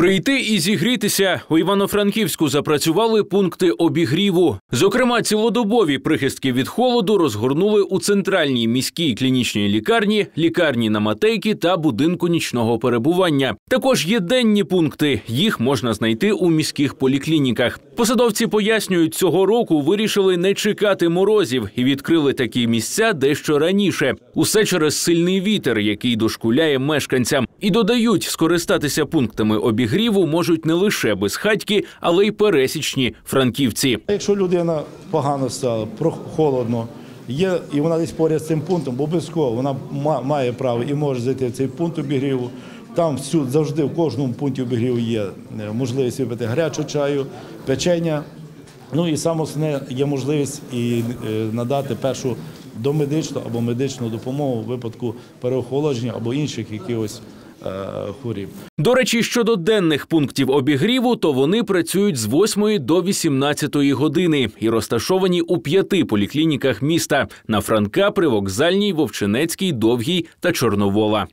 Прийти і зігрітися у Івано-Франківську запрацювали пункти обігріву. Зокрема, цілодобові прихистки від холоду розгорнули у центральній міській клінічній лікарні, лікарні на Матейки та будинку нічного перебування. Також є денні пункти. Їх можна знайти у міських поліклініках. Посадовці пояснюють, цього року вирішили не чекати морозів і відкрили такі місця дещо раніше. Усе через сильний вітер, який дошкуляє мешканцям. І додають, скористатися пунктами обігріву можуть не лише безхатьки, але й пересічні франківці. Якщо людина погано стала, холодно, є, і вона десь поряд з цим пунктом, бо обов'язково вона ма- має право і може зайти в цей пункт обігріву. Там всюди завжди в кожному пункті обігріву є е, можливість випити гарячого чаю, печення. Ну і саме основне є можливість і е, надати першу домедичну або медичну допомогу в випадку переохолодження або інших якихось е, хворіб. До речі, щодо денних пунктів обігріву, то вони працюють з 8 до 18 години і розташовані у п'яти поліклініках міста на Франка, Привокзальній, Вовчинецькій, Довгій та Чорновола.